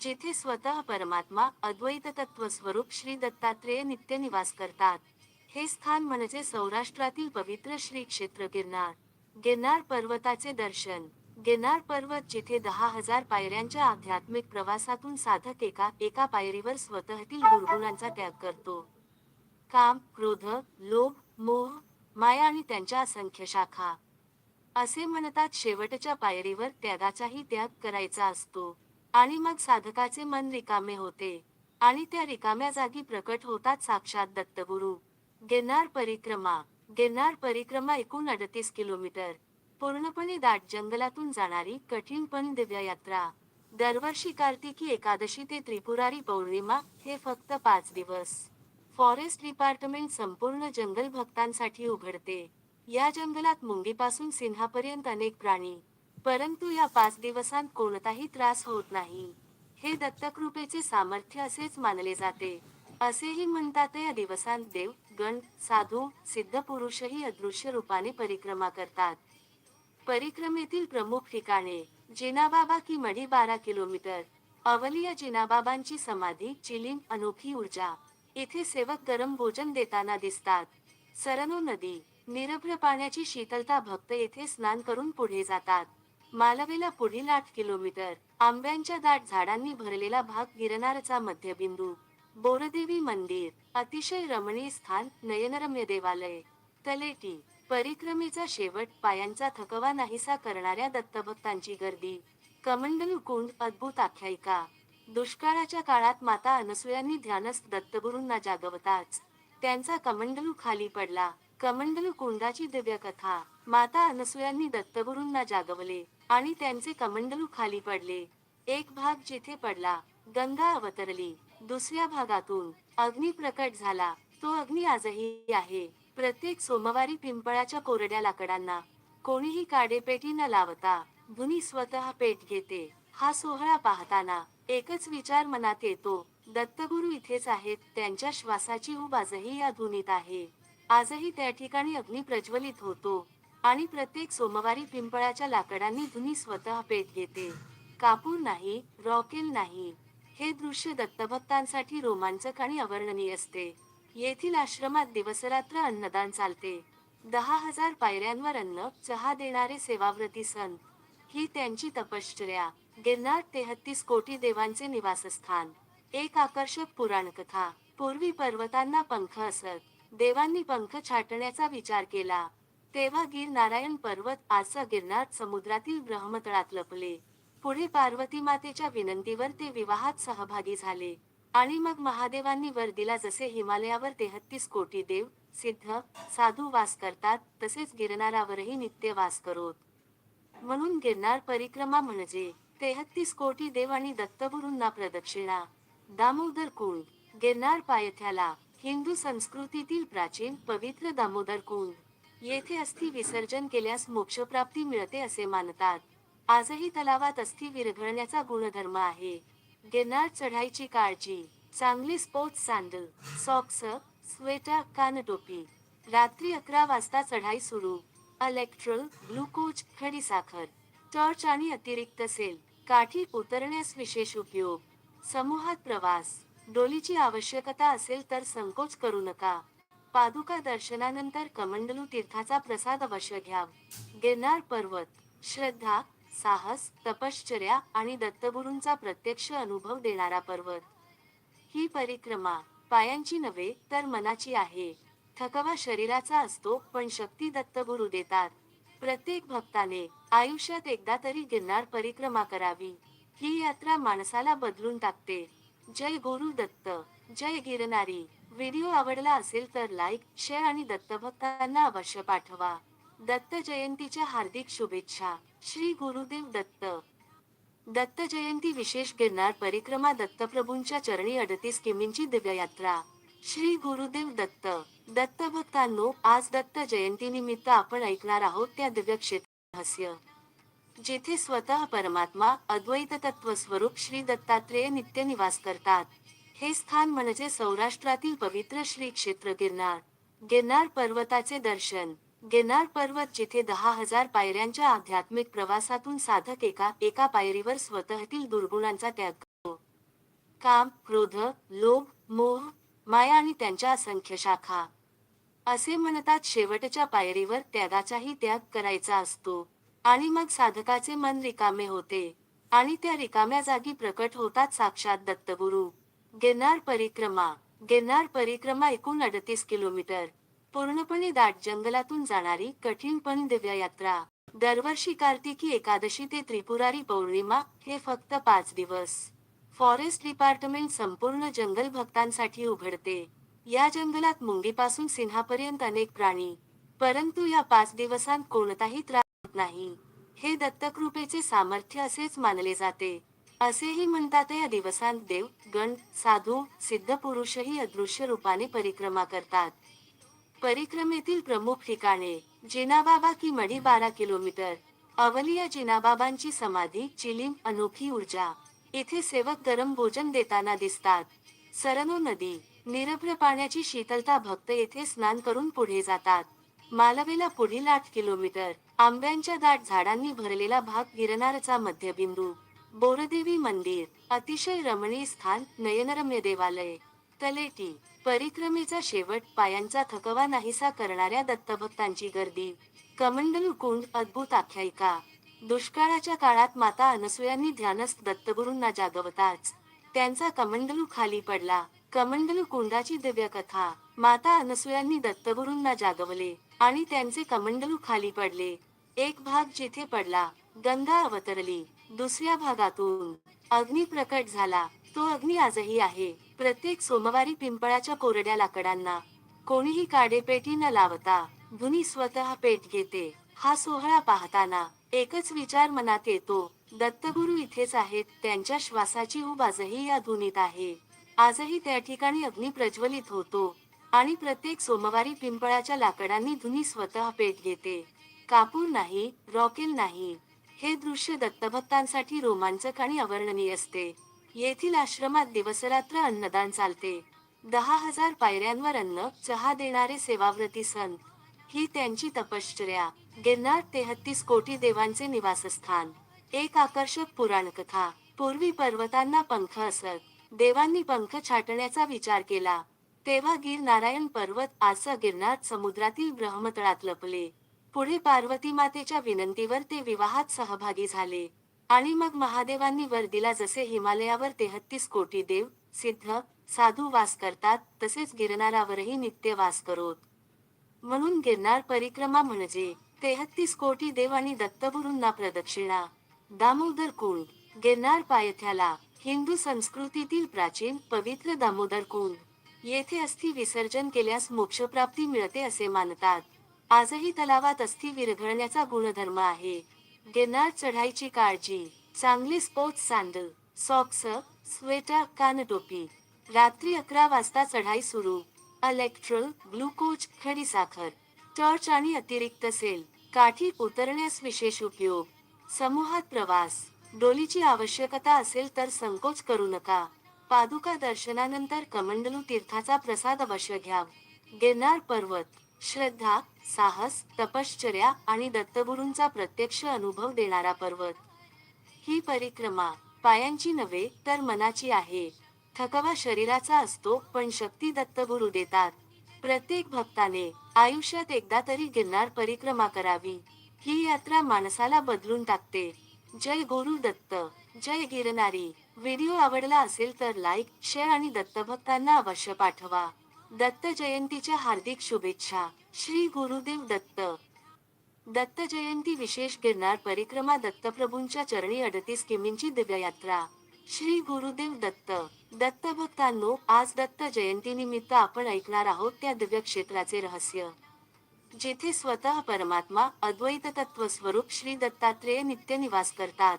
जेथे स्वतः परमात्मा अद्वैत तत्व स्वरूप श्री दत्तात्रेय नित्य निवास करतात. हे स्थान म्हणजे सौराष्ट्रातील पवित्र श्री क्षेत्र गिरनार. गिरनार पर्वताचे दर्शन. गिरनार पर्वत जिथे दहा हजार पायऱ्यांच्या आध्यात्मिक प्रवासातून साधक एका एका पायरीवर स्वतःतील दुर्गुणांचा त्याग करतो. काम क्रोध लोभ मोह माया आणि त्यांच्या असंख्य शाखा. असे म्हणतात शेवटच्या पायरीवर त्यागाचाही त्याग करायचा असतो. आणि मग साधकाचे मन रिकामे होते. आणि त्या रिकाम्या जागी प्रकट होतात साक्षात दत्तगुरु. गिरनार परिक्रमा गिरनार परिक्रमा एकूण अडतीस किलोमीटर. पूर्णपणे दाट जंगलातून जाणारी कठीण पण दिव्य यात्रा. दरवर्षी कार्तिकी एकादशी ते त्रिपुरारी पौर्णिमा हे फक्त पाच दिवस. फॉरेस्ट डिपार्टमेंट संपूर्ण जंगल भक्तांसाठी उघडते. या जंगलात मुंगीपासून सिंहापर्यंत अनेक प्राणी परंतु या पाच दिवसांत कोणताही त्रास होत नाही. हे दत्तकृपेचे सामर्थ्य असेच मानले जाते. असेही म्हणतात या दिवसांत देव गण साधू सिद्ध पुरुषही अदृश्य रूपाने परिक्रमा करतात. परिक्रमेतील प्रमुख ठिकाणे जिनाबाबा की मढी बारा किलोमीटर. अवलिया जिनाबाबांची समाधी चिलिम अनोखी ऊर्जा. येथे सेवक गरम भोजन देताना दिसतात. सरनो नदी निरभ्र पाण्याची शीतलता भक्त येथे स्नान करून पुढे जातात. मालवेला पुढील आठ किलोमीटर आंब्यांच्या दाट झाडांनी भरलेला भाग गिरनारचा मध्यबिंदू बोरदेवी मंदिर अतिशय रमणीय स्थान नयनरम्य देवालय तलेटी परिक्रमेचा शेवट पायांचा थकवा नाहीसा करणाऱ्या दत्तभक्तांची गर्दी कमंडल कुंड अद्भुत आख्यायिका दुष्काळाच्या काळात माता अनसुयांनी ध्यानस्थ दत्तगुरूंना जागवताच त्यांचा कमंडलू खाली पडला कमंडलू कुंडाची दिव्य कथा माता अनसुयांनी दत्तगुरूंना जागवले. आणि त्यांचे कमंडलू खाली पडले. एक भाग जिथे पडला गंगा अवतरली. दुसऱ्या भागातून अग्नी प्रकट झाला. तो अग्नी आजही आहे. प्रत्येक सोमवारी पिंपळाच्या कोरड्या लाकडांना कोणीही काडेपेटी न लावता धुनी स्वतः पेट घेते. हा सोहळा पाहताना एकच विचार मनात येतो दत्तगुरु इथेच आहेत त्यांच्या श्वासाची उब आजही या धुनीत आहे. आजही त्या ठिकाणी अग्नी प्रज्वलित होतो. आणि प्रत्येक सोमवारी पिंपळाच्या लाकडांनी धुनी स्वतः पेट घेते. कापूर नाही रॉकेल नाही. हे दृश्य दत्तभक्तांसाठी रोमांचक आणि अवर्णनीय असते. येथील आश्रमात दिवसरात्र अन्नदान चालते. दहा हजार पायऱ्यांवर अन्न चहा देणारे सेवाव्रती सण ही त्यांची तपश्चर्या. गिरनार तेहत्तीस कोटी देवांचे निवासस्थान. एक आकर्षक पुराणकथा. पूर्वी पर्वतांना पंख असत. देवांनी पंख छाटण्याचा विचार केला. तेव्हा गिर नारायण पर्वत आजचा गिरनार समुद्रातील ब्रह्मतळात लपले. पुढे पार्वती मातेच्या विनंतीवर ते विवाहात सहभागी झाले. आणि मग महादेवांनी वर दिला जसे हिमालयावर तेहत्तीस कोटी देव सिद्ध साधू वास करतात तसेच गिरनारावरही नित्य वास करोत. म्हणून गिरनार परिक्रमा म्हणजे तेहत्तीस कोटी देव आणि दत्तगुरूंना प्रदक्षिणा. दामोदर कुंड गिरनार पायथ्याला हिंदू संस्कृतीतील प्राचीन पवित्र दामोदर कुंड. येथे अस्थि विसर्जन केल्यास मोक्षप्राप्ती मिळते असे मानतात. आजही तलावात अस्थि विरघळण्याचा गुणधर्म आहे. गिरनार चढाईची काळजी चांगली स्पोर्ट्स सँडल सॉक्स स्वेटर कानटोपी. रात्री अकरा वाजता चढाई सुरू. अलेक्ट्रल ग्लुकोज खडीसाखर टॉर्च आणि अतिरिक्त सेल काठी उतरण्यास विशेष उपयोग. समूहात प्रवास डोलीची आवश्यकता असेल तर संकोच करू नका. पादुका दर्शनानंतर कमंडलू तीर्थाचा प्रसाद अवश्य घ्या. गिरनार पर्वत श्रद्धा साहस तपश्चर्या आणि दत्तगुरूंचा प्रत्यक्ष अनुभव देणारा पर्वत. ही परिक्रमा पायांची नव्हे तर मनाची आहे. थकवा शरीराचा असतो पण शक्ती दत्तगुरु देतात. प्रत्येक भक्ताने आयुष्यात एकदा तरी गिरनार परिक्रमा करावी. ही यात्रा माणसाला बदलून टाकते. जय गुरु दत्त जय गिरनारी. व्हिडिओ आवडला असेल तर लाईक शेअर आणि दत्तभक्तांना अवश्य पाठवा. दत्त जयंतीच्या हार्दिक शुभेच्छा. श्री गुरुदेव दत्त. दत्त जयंती विशेष गिरणार परिक्रमा दत्तप्रभूंच्या चरणी अडतीस किमींची दिव्ययात्रा श्री गुरुदेव दत्त. दत्त भक्तांनो आज दत्त जयंतीनिमित्त आपण ऐकणार आहोत त्या दिव्य क्षेत्र रहस्य. जेथे स्वतः परमात्मा अद्वैत तत्व स्वरूप श्री दत्तात्रेय नित्य निवास करतात. हे स्थान म्हणजे सौराष्ट्रातील पवित्र श्री क्षेत्र गिरनार. गिरनार पर्वताचे दर्शन. गिरनार पर्वत जिथे दहा हजार पायऱ्यांच्या आध्यात्मिक प्रवासातून साधक एका एका पायरीवर स्वतःतील दुर्गुणांचा त्याग करतो. काम क्रोध लोभ मोह माया आणि त्यांच्या असंख्य शाखा. असे म्हणतात शेवटच्या पायरीवर त्यागाचाही त्याग करायचा असतो. आणि मग साधकाचे मन रिकामे होते. आणि त्या रिकाम्या जागी प्रकट होतात साक्षात दत्तगुरू. गिरनार परिक्रमा गिरनार परिक्रमा एकूण अडतीस किलोमीटर. पूर्णपणे दाट जंगलातून जाणारी कठीण पण दिव्य यात्रा. दरवर्षी कार्तिकी एकादशी ते त्रिपुरारी पौर्णिमा हे फक्त पाच दिवस. फॉरेस्ट डिपार्टमेंट संपूर्ण जंगल भक्तांसाठी उघडते. या जंगलात मुंगीपासून सिंहापर्यंत अनेक प्राणी. परंतु या पाच दिवसांत कोणताही त्रास होत नाही. हे दत्तकृपेचे सामर्थ्य असेच मानले जाते. असेही म्हणतात या दिवसांत देव गण साधू सिद्ध पुरुषही अदृश्य रूपाने परिक्रमा करतात. परिक्रमेतील प्रमुख ठिकाणे जिनाबाबा की मढी बारा किलोमीटर. अवलिया जिनाबाबांची समाधी चिलीम अनोखी ऊर्जा. इथे सेवक गरम भोजन देताना दिसतात. सरनो नदी निरभ्र पाण्याची शीतलता भक्त येथे स्नान करून पुढे जातात. मालवेला पुढील आठ किलोमीटर आंब्यांच्या दाट झाडांनी भरलेला भाग गिरनारचा मध्यबिंदू. बोरदेवी मंदिर अतिशय रमणीय स्थान नयनरम्य देवालय तलेटी परिक्रमेचा शेवट पायांचा थकवा नाहीसा करणाऱ्या दत्तभक्तांची गर्दी कमंडल कुंड अद्भुत आख्यायिका. दुष्काळाच्या काळात माता अनसुयांनी ध्यानस्थ दत्तगुरूंना जागवताच. त्यांचा कमंडलू खाली पडला. कमंडलू कुंडाची दिव्य कथा माता अनसुयांनी दत्तगुरूंना जागवले आणि त्यांचे कमंडलू खाली पडले. एक भाग जिथे पडला गंगा अवतरली. दुसऱ्या भागातून. अग्नी प्रकट झाला. तो अग्नी आजही आहे. प्रत्येक सोमवारी पिंपळाच्या कोरड्या लाकडांना कोणीही काडेपेटी न लावता धुनी स्वतः पेट घेते. हा सोहळा पाहताना एकच विचार मनात येतो. दत्तगुरु इथेच आहेत. त्यांच्या श्वासाची उब आजही या धुनीत आहे. आजही त्या ठिकाणी अग्नी प्रज्वलित होतो आणि प्रत्येक सोमवारी पिंपळाच्या लाकडांनी धुनी स्वतः पेट घेते. कापूर नाही रॉकेल नाही. हे दृश्य दत्तभक्तांसाठी रोमांचक आणि अवर्णनीय असते. येथील आश्रमात दिवसरात्र अन्नदान चालते. दहा हजार पायऱ्यांवर अन्न चहा देणारे सेवाव्रती संत. ही त्यांची तपश्चर्या. गिरनार तेहत्तीस कोटी देवांचे निवासस्थान. एक आकर्षक पुराणकथा. पूर्वी पर्वतांना पंख असत. देवांनी पंख छाटण्याचा विचार केला. तेव्हा गिर नारायण पर्वत आजचा गिरनार समुद्रातील ब्रह्मतळात लपले. पुढे पार्वती मातेच्या विनंतीवर ते विवाहात सहभागी झाले. आणि मग महादेवांनी वर दिला जसे हिमालयावर तेहत्तीस कोटी देव सिद्ध साधू वास करतात तसेच गिरनारावरही नित्य वास करोत. म्हणून गिरनार परिक्रमा म्हणजे तेहत्तीस कोटी देव आणि दत्तगुरूंना प्रदक्षिणा. दामोदर कुंड गिरनार पायथ्याला हिंदू संस्कृतीतील प्राचीन पवित्र दामोदर कुंड. येथे अस्थि विसर्जन केल्यास मोक्षप्राप्ती मिळते असे मानतात. आजही तलावात अस्थि विरघळण्याचा गुणधर्म आहे. गिरनार चढाईची काळजी चांगली स्पोर्ट्स सँडल सॉक्स स्वेटर कानटोपी. रात्री अकरा वाजता चढाई सुरू. अलेक्ट्रल ग्लुकोज खडी साखर टॉर्च आणि अतिरिक्त सेल काठी उतरण्यास विशेष उपयोग. समूहात प्रवास डोलीची आवश्यकता असेल तर संकोच करू नका. पादुका दर्शनानंतर कमंडलू तीर्थाचा प्रसाद अवश्य घ्या. गिरनार पर्वत श्रद्धा साहस तपश्चर्या आणि दत्तगुरूंचा प्रत्यक्ष अनुभव देणारा पर्वत. ही परिक्रमा पायांची नव्हे तर मनाची आहे. थकवा शरीराचा असतो पण शक्ती दत्तगुरु देतात. प्रत्येक भक्ताने आयुष्यात एकदा तरी गिरणार परिक्रमा करावी. ही यात्रा माणसाला बदलून टाकते. जय गुरु दत्त जय गिरनारी. व्हिडिओ आवडला असेल तर लाईक शेअर आणि दत्तभक्तांना अवश्य पाठवा. दत्त जयंतीच्या हार्दिक शुभेच्छा. श्री गुरुदेव दत्त. दत्त जयंती विशेष गिरनार परिक्रमा दत्तप्रभूंच्या चरणी अडतीस किमींची दिव्ययात्रा श्री गुरुदेव दत्त. दत्त भक्तांनो आज दत्त जयंतीनिमित्त आपण ऐकणार आहोत त्या दिव्य क्षेत्राचे रहस्य. जिथे स्वतः परमात्मा अद्वैत तत्व स्वरूप श्री दत्तात्रेय नित्य निवास करतात.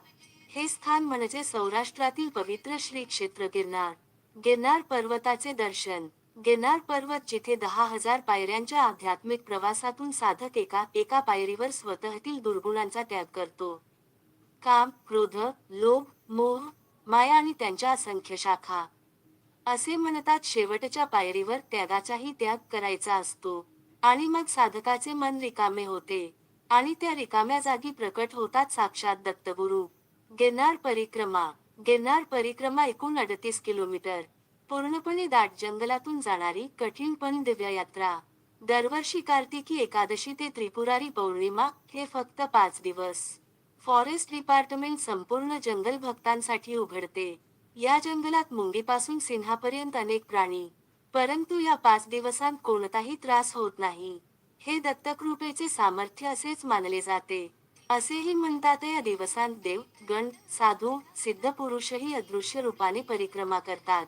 हे स्थान म्हणजे सौराष्ट्रातील पवित्र श्री क्षेत्र गिरनार. गिरनार पर्वताचे दर्शन. गिरनार पर्वत जिथे दहा हजार पायऱ्यांच्या आध्यात्मिक प्रवासातून साधक एका एका पायरीवर स्वतःतील दुर्गुणांचा त्याग करतो. काम क्रोध लोभ मोह माया आणि त्यांच्या असंख्य शाखा. असे म्हणतात शेवटच्या पायरीवर त्यागाचाही त्याग करायचा असतो. आणि मग साधकाचे मन रिकामे होते. आणि त्या रिकाम्या जागी प्रकट होतात साक्षात दत्तगुरु. गिरनार परिक्रमा गिरनार परिक्रमा एकूण अडतीस किलोमीटर. पूर्णपणे दाट जंगलातून जाणारी कठीण पण दिव्य यात्रा. दरवर्षी कार्तिकी एकादशी ते त्रिपुरारी पौर्णिमा हे फक्त पाच दिवस. फॉरेस्ट डिपार्टमेंट संपूर्ण जंगल भक्तांसाठी उघडते. या जंगलात मुंगीपासून सिंहापर्यंत अनेक प्राणी. परंतु या पाच दिवसांत कोणताही त्रास होत नाही. हे दत्तकृपेचे सामर्थ्य असेच मानले जाते. असेही म्हणतात या दिवसांत देव गण साधू सिद्ध पुरुषही अदृश्य रूपाने परिक्रमा करतात.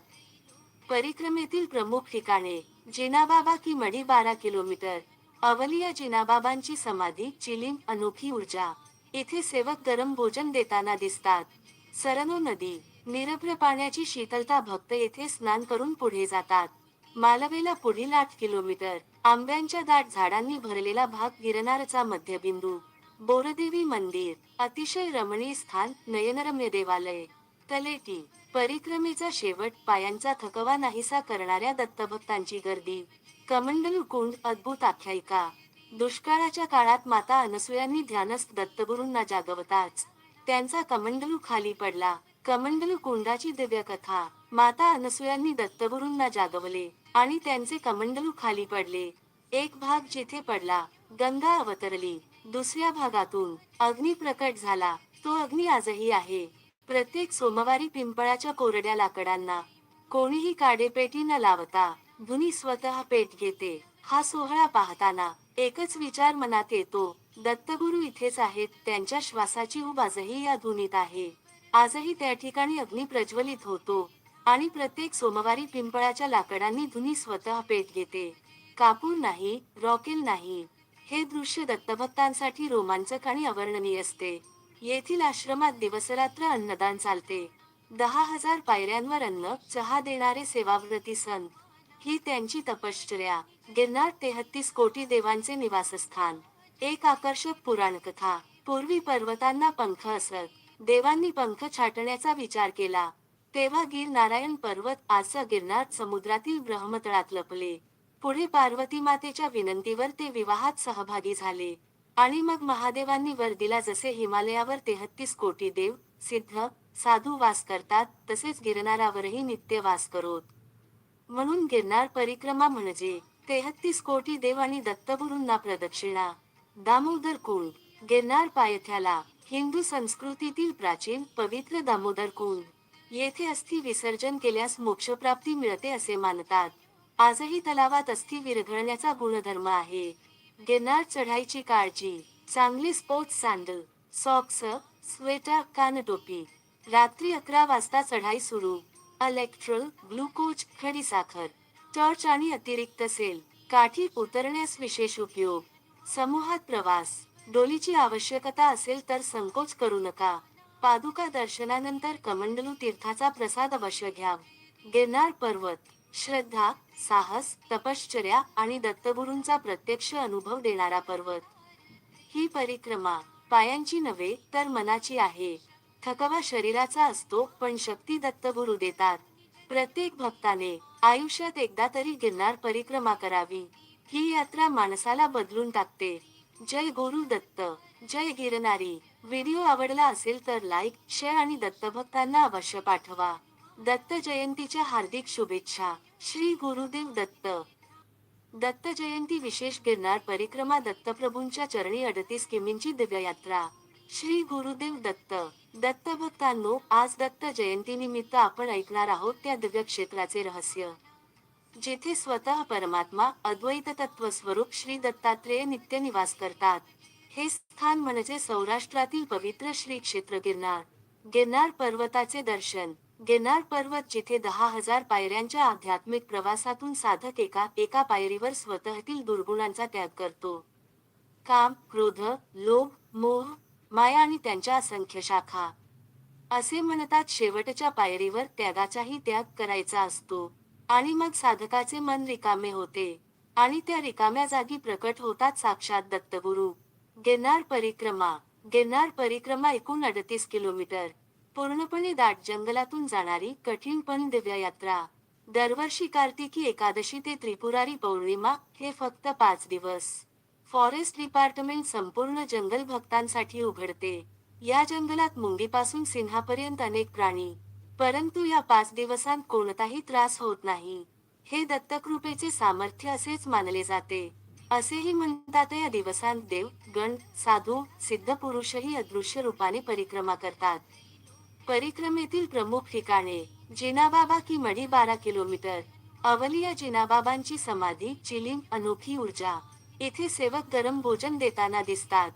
परिक्रमेतील प्रमुख ठिकाणे जिनाबाबा की मडी बारा किलोमीटर. अवलिया जिनाबाबांची समाधी चिलिम अनोखी ऊर्जा. इथे सेवक गरम भोजन देताना दिसतात. सरनो नदी निरभ्र पाण्याची शीतलता भक्त येथे स्नान करून पुढे जातात. मालवेला पुढील आठ किलोमीटर आंब्यांच्या दाट झाडांनी भरलेला भाग गिरनारचा मध्यबिंदू. बोरदेवी मंदिर अतिशय रमणीय स्थान नयनरम्य देवालय. तलेटी परिक्रमेचा शेवट पायांचा थकवा नाहीसा करणाऱ्या दत्तभक्तांची गर्दी. कमंडल कुंड अद्भुत आख्यायिका. दुष्काळाच्या काळात माता अनसुयांनी ध्यानस्थ दत्तगुरूंना जागवताच. त्यांचा कमंडलू खाली पडला. कमंडलू कुंडाची दिव्य कथा. माता अनसुयांनी दत्तगुरूंना जागवले आणि त्यांचे कमंडलू खाली पडले. एक भाग जिथे पडला गंगा अवतरली. दुसऱ्या भागातून अग्नी प्रकट झाला. तो अग्नी आजही आहे. प्रत्येक सोमवारी पिंपळाच्या कोरड्या लाकडांना कोणीही काडेपेटी न लावता धुनी स्वतः पेट घेते. हा सोहळा पाहताना एकच विचार मनात येतो दत्तगुरु इथेच आहेत त्यांच्या श्वासाची उब आजही या धुनीत आहे. आजही त्या ठिकाणी अग्नी प्रज्वलित होतो आणि प्रत्येक सोमवारी पिंपळाच्या लाकडांनी धुनी स्वतः पेट घेते. कापूर नाही रॉकेल नाही हे दृश्य दत्तभक्तांसाठी रोमांचक आणि अवर्णनीय असते. येथील आश्रमात दिवसरात्र अन्नदान चालते. दहा हजार पायऱ्यांवर अन्न चहा देणारे सेवाव्रती संत. ही त्यांची तपश्चर्या. गिरनार तेहत्तीस कोटी देवांचे निवासस्थान. एक आकर्षक पुराण कथा. पूर्वी पर्वतांना पंख असत. देवांनी पंख छाटण्याचा विचार केला. तेव्हा गिर नारायण पर्वत आजचा गिरनार समुद्रातील ब्रह्मतळात लपले. पुढे पार्वती मातेच्या विनंतीवर ते विवाहात सहभागी झाले. आणि मग महादेवांनी वर दिला जसे हिमालयावर तेहत्तीस कोटी देव सिद्ध साधू वास करतात तसेच गिरनारावरही नित्य वास करोत. म्हणून गिरनार परिक्रमा म्हणजे तेहत्तीस कोटी देव आणि दत्तगुरूंना प्रदक्षिणा. दामोदर कुंड गिरनार पायथ्याला हिंदू संस्कृतीतील प्राचीन पवित्र दामोदर कुंड. येथे अस्थि विसर्जन केल्यास मोक्षप्राप्ती मिळते असे मानतात. आजही तलावात अस्थि विरघळण्याचा गुणधर्म आहे. गिरनार चढाईची काळजी चांगली स्पोर्ट्स सँडल सॉक्स स्वेटर कानटोपी रात्री अकरा वाजता चढाई सुरू. अलेक्ट्रल ग्लुकोज खडीसाखर टॉर्च आणि अतिरिक्त सेल काठी उतरण्यास विशेष उपयोग. समूहात प्रवास डोलीची आवश्यकता असेल तर संकोच करू नका. पादुका दर्शनानंतर कमंडलू तीर्थाचा प्रसाद अवश्य घ्या. गिरनार पर्वत श्रद्धा साहस तपश्चर्या आणि दत्तगुरूंचा प्रत्यक्ष अनुभव देणारा पर्वत. ही परिक्रमा पायांची नव्हे तर मनाची आहे. थकवा शरीराचा असतो पण शक्ती दत्तगुरु देतात. प्रत्येक भक्ताने आयुष्यात एकदा तरी गिरणार परिक्रमा करावी. ही यात्रा माणसाला बदलून टाकते. जय गुरु दत्त जय गिरनारी. व्हिडिओ आवडला असेल तर लाईक शेअर आणि दत्तभक्तांना अवश्य पाठवा. दत्त जयंतीच्या हार्दिक शुभेच्छा. श्री गुरुदेव दत्त. दत्त जयंती विशेष गिरणार परिक्रमा दत्तप्रभूंच्या चरणी अडतीस किमींची दिव्य यात्रा. श्री गुरुदेव दत्त. दत्त भक्तांनो आज दत्त जयंतीनिमित्त आपण ऐकणार आहोत त्या दिव्य क्षेत्राचे रहस्य. जिथे स्वतः परमात्मा अद्वैत तत्व स्वरूप श्री दत्तात्रेय नित्य निवास करतात. हे स्थान म्हणजे सौराष्ट्रातील पवित्र श्री क्षेत्र गिरनार. गिरनार पर्वताचे दर्शन. गिरनार पर्वत जिथे दहा हजार पायऱ्यांच्या आध्यात्मिक प्रवासातून साधक एका एका पायरीवर स्वतःतील दुर्गुणांचा त्याग करतो. काम क्रोध लोभ मोह माया आणि त्यांच्या असंख्य शाखा. असे म्हणतात शेवटच्या पायरीवर त्यागाचाही त्याग करायचा असतो. आणि मग साधकाचे मन रिकामे होते. आणि त्या रिकाम्या जागी प्रकट होतात साक्षात दत्तगुरु. गिरनार परिक्रमा गिरनार परिक्रमा एकूण अडतीस किलोमीटर. पूर्णपणे दाट जंगलातून जाणारी कठीण पण दिव्ययात्रा दरवर्षी कार्तिकी एकादशी ते त्रिपुरारी पौर्णिमा हे फक्त पाच दिवस. फॉरेस्ट डिपार्टमेंट संपूर्ण जंगल भक्तांसाठी उघडते. या जंगलात मुंगीपासून सिंहापर्यंत अनेक प्राणी. परंतु या पाच दिवसांत कोणताही त्रास होत नाही. हे दत्तकृपेचे सामर्थ्य असेच मानले जाते. असेही म्हणतात या दिवसांत देव गण साधू सिद्ध पुरुषही अदृश्य रूपाने परिक्रमा करतात. परिक्रमेतील प्रमुख ठिकाणे जिनाबाबा की मढी बारा किलोमीटर. अवलिया जिनाबाबांची समाधी चिलीम अनोखी ऊर्जा. येथे सेवक गरम भोजन देताना दिसतात.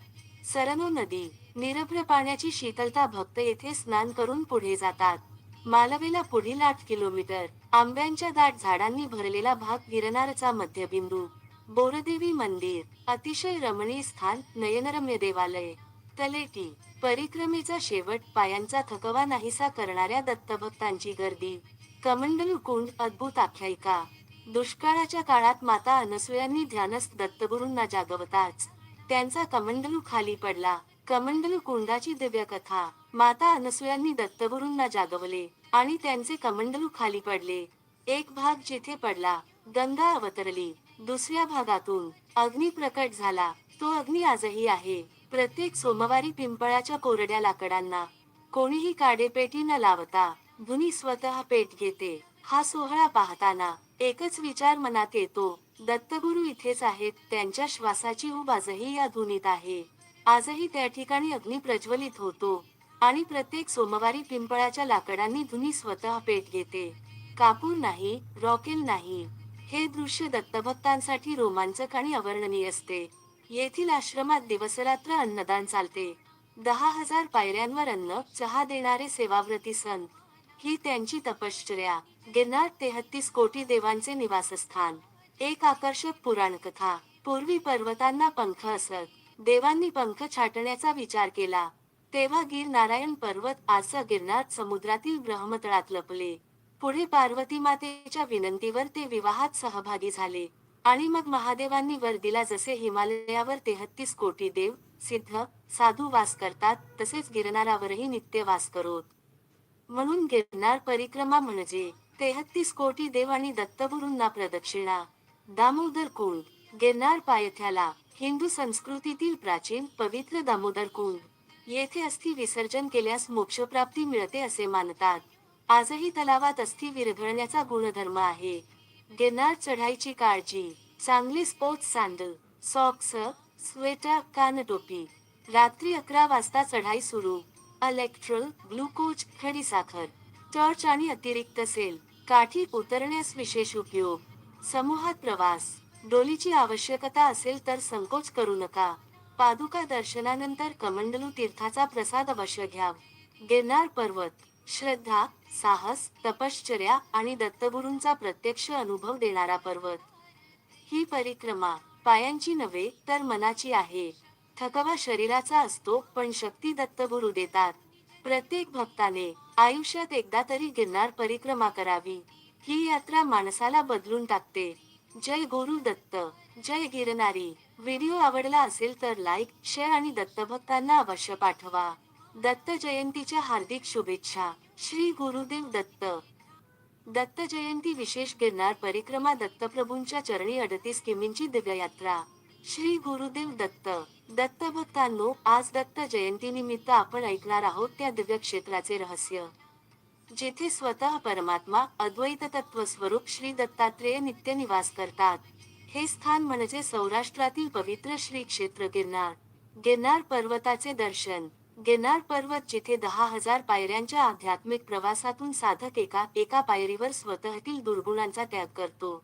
सरनो नदी निरभ्र पाण्याची शीतलता भक्त येथे स्नान करून पुढे जातात. मालवेला पुढील आठ किलोमीटर आंब्यांच्या दाट झाडांनी भरलेला भाग गिरनारचा मध्यबिंदू. बोरदेवी मंदिर अतिशय रमणीय स्थान नयनरम्य देवालय. तलेटी परिक्रमेचा शेवट पायांचा थकवा नाहीसा करणाऱ्या दत्तभक्तांची गर्दी. कमंडल कुंड अद्भुत आख्यायिका. दुष्काळाच्या काळात माता अनसुयांनी ध्यानस्थ दत्तगुरूंना जागवताच. त्यांचा कमंडलू खाली पडला. कमंडलू कुंडाची दिव्य कथा. माता अनसुयांनी दत्तगुरूंना जागवले आणि त्यांचे कमंडलू खाली पडले. एक भाग जिथे पडला गंगा अवतरली. दुसऱ्या भागातून अग्नी प्रकट झाला. तो अग्नी आजही आहे. प्रत्येक सोमवारी पिंपळाच्या कोरड्या लाकडांना कोणीही काडेपेटी न लावता धुनी स्वतः पेट घेते. हा सोहळा पाहताना एकच विचार मनात येतो दत्तगुरु इथेच आहेत त्यांच्या श्वासाची उबाजही या धुनीत आहे. आजही त्या ठिकाणी अग्नी प्रज्वलित होतो आणि प्रत्येक सोमवारी पिंपळाच्या लाकडांनी धुनी स्वतः पेट घेते. कापूर नाही रॉकेल नाही. हे दृश्य दत्तभक्तांसाठी रोमांचक आणि अवर्णनीय असते. येथील आश्रमात दिवसरात्र अन्नदान चालते. दहा हजार पायऱ्यांवर अन्न चहा देणारे सेवाव्रती संत. ही त्यांची तपश्चर्या. गिरनार तेहत्तीस कोटी देवांचे निवासस्थान. एक आकर्षक पुराणकथा. पूर्वी पर्वतांना पंख असत. देवांनी पंख छाटण्याचा विचार केला. तेव्हा गिर नारायण पर्वत आजचा गिरनार समुद्रातील ब्रह्मतळात लपले. पुढे पार्वती मातेच्या विनंतीवर ते विवाहात सहभागी झाले. आणि मग महादेवांनी वर दिला जसे हिमालयावर तेहत्तीस कोटी देव सिद्ध साधू वास करतात तसेच गिरनारावरही नित्य वास करोत. म्हणून गिरनार परिक्रमा म्हणजे तेहत्तीस कोटी देव आणि दत्तगुरूंना प्रदक्षिणा. दामोदर कुंड गिरनार पायथ्याला हिंदू संस्कृतीतील प्राचीन पवित्र दामोदर कुंड. येथे अस्थि विसर्जन केल्यास मोक्षप्राप्ती मिळते असे मानतात. आजही तलावात अस्थि विरघळण्याचा गुणधर्म आहे. गिरनार चढाईची काळजी चांगली स्पोर्ट्स सँडल सॉक्स स्वेटर कानटोपी रात्री अकरा वाजता चढाई सुरू. अलेक्ट्रल ग्लुकोज खडीसाखर टॉर्च आणि अतिरिक्त सेल काठी उतरण्यास विशेष उपयोग. समूहात प्रवास डोलीची आवश्यकता असेल तर संकोच करू नका. पादुका दर्शनानंतर कमंडलू तीर्थाचा प्रसाद अवश्य घ्या. गिरनार पर्वत श्रद्धा साहस तपश्चर्या आणि दत्तगुरूंचा प्रत्यक्ष अनुभव देणारा पर्वत. ही परिक्रमा पायांची नव्हे तर मनाची आहे. थकवा शरीराचा असतो पण शक्ती दत्तगुरु देतात. प्रत्येक भक्ताने आयुष्यात एकदा तरी गिरणार परिक्रमा करावी. ही यात्रा माणसाला बदलून टाकते. जय गुरु दत्त जय गिरनारी. व्हिडिओ आवडला असेल तर लाईक शेअर आणि दत्तभक्तांना अवश्य पाठवा. दत्त जयंतीच्या हार्दिक शुभेच्छा. श्री गुरुदेव दत्त. दत्त जयंती विशेष गिरणार परिक्रमा दत्तप्रभूंच्या चरणी अडतीस किमींची दिव्ययात्रा श्री गुरुदेव दत्त. दत्त भक्तांनो आज दत्त जयंतीनिमित्त आपण ऐकणार आहोत त्या दिव्य क्षेत्राचे रहस्य. जेथे स्वतः परमात्मा अद्वैत तत्व स्वरूप श्री दत्तात्रेय नित्य निवास करतात. हे स्थान म्हणजे सौराष्ट्रातील पवित्र श्री क्षेत्र गिरनार. गिरनार पर्वताचे दर्शन. गिरनार पर्वत जिथे दहा हजार पायऱ्यांच्या आध्यात्मिक प्रवासातून साधक एका एका पायरीवर स्वतःतील दुर्गुणांचा त्याग करतो.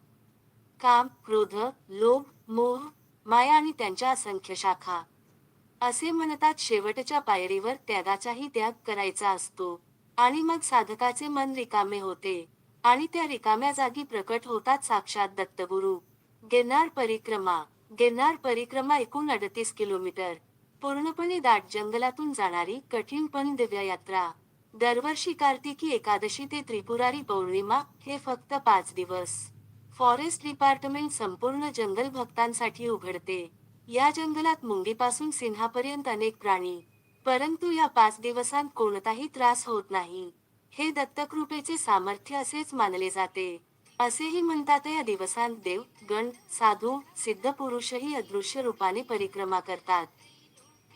काम क्रोध लोभ मोह माया आणि त्यांच्या असंख्य शाखा. असे म्हणतात शेवटच्या पायरीवर त्यागाचाही त्याग करायचा असतो. आणि मग साधकाचे मन रिकामे होते. आणि त्या रिकाम्या जागी प्रकट होतात साक्षात दत्तगुरु. गिरनार परिक्रमा गिरनार परिक्रमा एकूण अडतीस किलोमीटर. पूर्णपणे दाट जंगलातून जाणारी कठीण पण दिव्य यात्रा. दरवर्षी कार्तिकी एकादशी ते त्रिपुरारी पौर्णिमा हे फक्त पाच दिवस. फॉरेस्ट डिपार्टमेंट संपूर्ण जंगल भक्तांसाठी उघडते. या जंगलात मुंगीपासून सिंहापर्यंत अनेक प्राणी. परंतु या पाच दिवसांत कोणताही त्रास होत नाही. हे दत्तकृपेचे सामर्थ्य असेच मानले जाते. असेही म्हणतात या दिवसांत देव गण साधू सिद्ध पुरुषही अदृश्य रूपाने परिक्रमा करतात.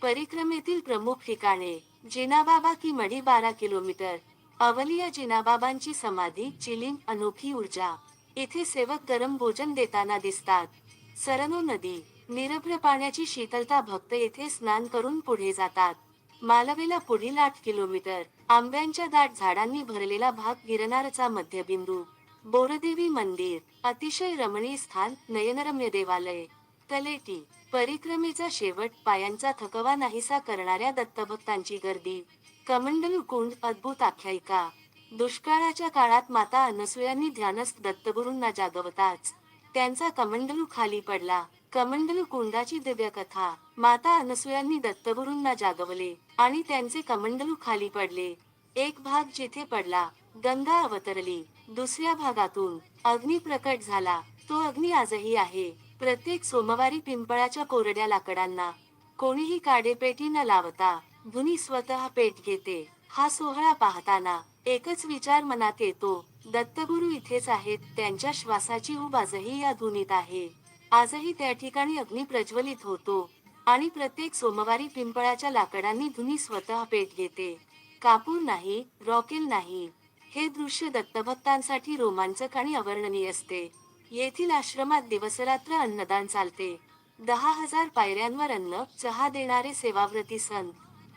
परिक्रमेतील प्रमुख ठिकाणे जिनाबाबा की मढी बारा किलोमीटर. अवलिया जिनाबाबांची समाधी चिलिंग अनोखी ऊर्जा. येथे सेवक गरम भोजन देताना दिसतात. सरनो नदी निरभ्र पाण्याची शीतलता भक्त येथे स्नान करून पुढे जातात. मालवेला पुढील आठ किलोमीटर आंब्यांच्या दाट झाडांनी भरलेला भाग गिरनारचा मध्यबिंदू. बोरदेवी मंदिर अतिशय रमणीय स्थान नयनरम्य देवालय. तलेटी परिक्रमेचा शेवट पायांचा थकवा नाहीसा करणाऱ्या दत्तभक्तांची गर्दी. कमंडल कुंड अद्भुत आख्यायिका. दुष्काळाच्या काळात माता अनसुयांनी ध्यानस्थ दत्तगुरूंना जागवताच. त्यांचा कमंडलू खाली पडला. कमंडलू कुंडाची दिव्य कथा. माता अनसुयांनी दत्तगुरूंना जागवले आणि त्यांचे कमंडलू खाली पडले. एक भाग जिथे पडला गंगा अवतरली. दुसऱ्या भागातून अग्नी प्रकट झाला. तो अग्नी आजही आहे. प्रत्येक सोमवारी पिंपळाच्या कोरड्या लाकडांना कोणीही काडेपेटी न लावता धुनी स्वतः पेट घेते. हा सोहळा पाहताना एकच विचार मनात येतो दत्तगुरु इथेच आहेत त्यांच्या श्वासाची उबाजही आजही या धुनीत आहे. आजही त्या ठिकाणी अग्नी प्रज्वलित होतो आणि प्रत्येक सोमवारी पिंपळाच्या लाकडांनी धुनी स्वतः पेट घेते. कापूर नाही रॉकेल नाही. हे दृश्य दत्तभक्तांसाठी रोमांचक आणि अवर्णनीय असते. येथील आश्रमात दिवसरात्र अन्नदान चालते. दहा हजार पायऱ्यांवर अन्न चहा देणारे सेवाव्रती संत.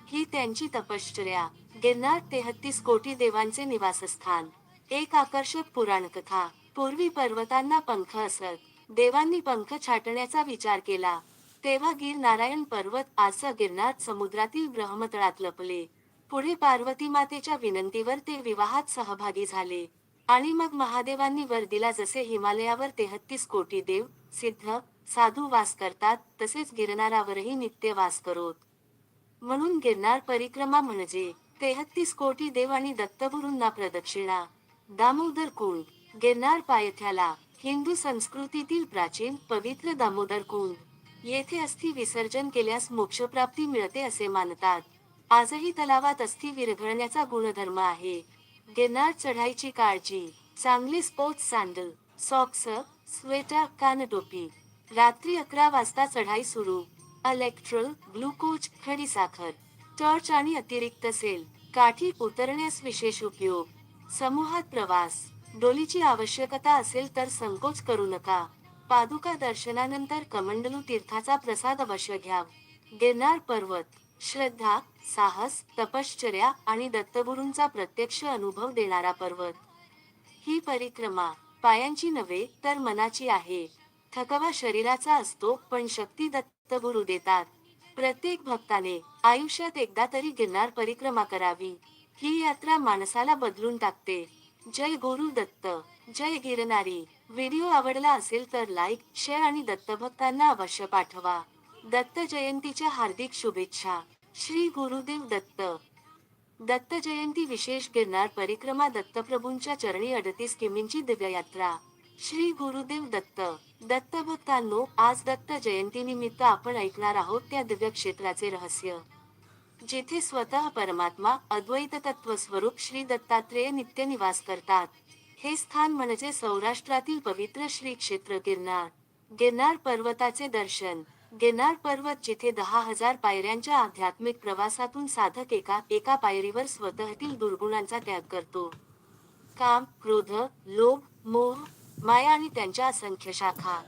ही त्यांची तपश्चर्या. गिरनार तेहत्तीस कोटी देवांचे निवासस्थान. एक आकर्षक पुराण कथा पूर्वी पर्वतांना पंख असत. देवांनी पंख छाटण्याचा विचार केला. तेव्हा गिर नारायण पर्वत आजचा गिरनार समुद्रातील ब्रह्मतळात लपले. पुढे पार्वती मातेच्या विनंतीवर ते विवाहात सहभागी झाले. आणि मग महादेवांनी वर दिला जसे हिमालयावर तेहत्तीस कोटी देव सिद्ध साधू वास करतात तसेच गिरनारावरही नित्य वास करोत. म्हणून गिरनार परिक्रमा म्हणजे तेहत्तीस कोटी देव आणि दत्तगुरूंना प्रदक्षिणा. दामोदर कुंड गिरनार पायथ्याला हिंदू संस्कृतीतील प्राचीन पवित्र दामोदर कुंड. येथे अस्थि विसर्जन केल्यास मोक्षप्राप्ती मिळते असे मानतात. आजही तलावात अस्थि विरघळण्याचा गुणधर्म आहे. गिरनार चढाईची काळजी चांगली स्पोर्ट्स सँडल सॉक्स स्वेटर कानटोपी रात्री अकरा वाजता चढाई सुरू. अलेक्ट्रल ग्लुकोज खडी साखर. टॉर्च आणि अतिरिक्त सेल काठी उतरण्यास विशेष उपयोग. समूहात प्रवास. डोलीची आवश्यकता असेल तर संकोच करू नका. पादुका दर्शनानंतर कमंडलू तीर्थाचा प्रसाद अवश्य घ्या गिरनार पर्वत. श्रद्धा साहस तपश्चर्या आणि दत्तगुरूंचा प्रत्यक्ष अनुभव देणारा पर्वत. ही परिक्रमा पायांची नव्हे तर मनाची आहे. थकवा शरीराचा असतो पण शक्ती दत्तगुरु देतात. प्रत्येक भक्ताने आयुष्यात एकदा तरी गिरणार परिक्रमा करावी. ही यात्रा माणसाला बदलून टाकते. जय गुरु दत्त जय गिरनारी. व्हिडिओ आवडला असेल तर लाईक शेअर आणि दत्तभक्तांना अवश्य पाठवा. दत्त जयंतीच्या हार्दिक शुभेच्छा. श्री गुरुदेव दत्त. दत्त जयंती विशेष गिरनार परिक्रमा दत्तप्रभूंच्या चरणी अडतीस किमींची दिव्य यात्रा. श्री गुरुदेव दत्त. दत्त भक्तांनो आज दत्त जयंतीनिमित्त आपण ऐकणार आहोत त्या दिव्य क्षेत्राचे रहस्य. जिथे स्वतः परमात्मा अद्वैत तत्व स्वरूप श्री दत्तात्रेय नित्य निवास करतात. हे स्थान म्हणजे सौराष्ट्रातील पवित्र श्री क्षेत्र गिरनार. गिरनार पर्वताचे दर्शन. गिरनार पर्वत जिथे दहा हजार पायऱ्यांच्या आध्यात्मिक प्रवासातून साधक एका एका पायरीवर स्वतःतील दुर्गुणांचा त्याग करतो. काम क्रोध लोभ मोह माया आणि त्यांच्या असंख्य शाखा.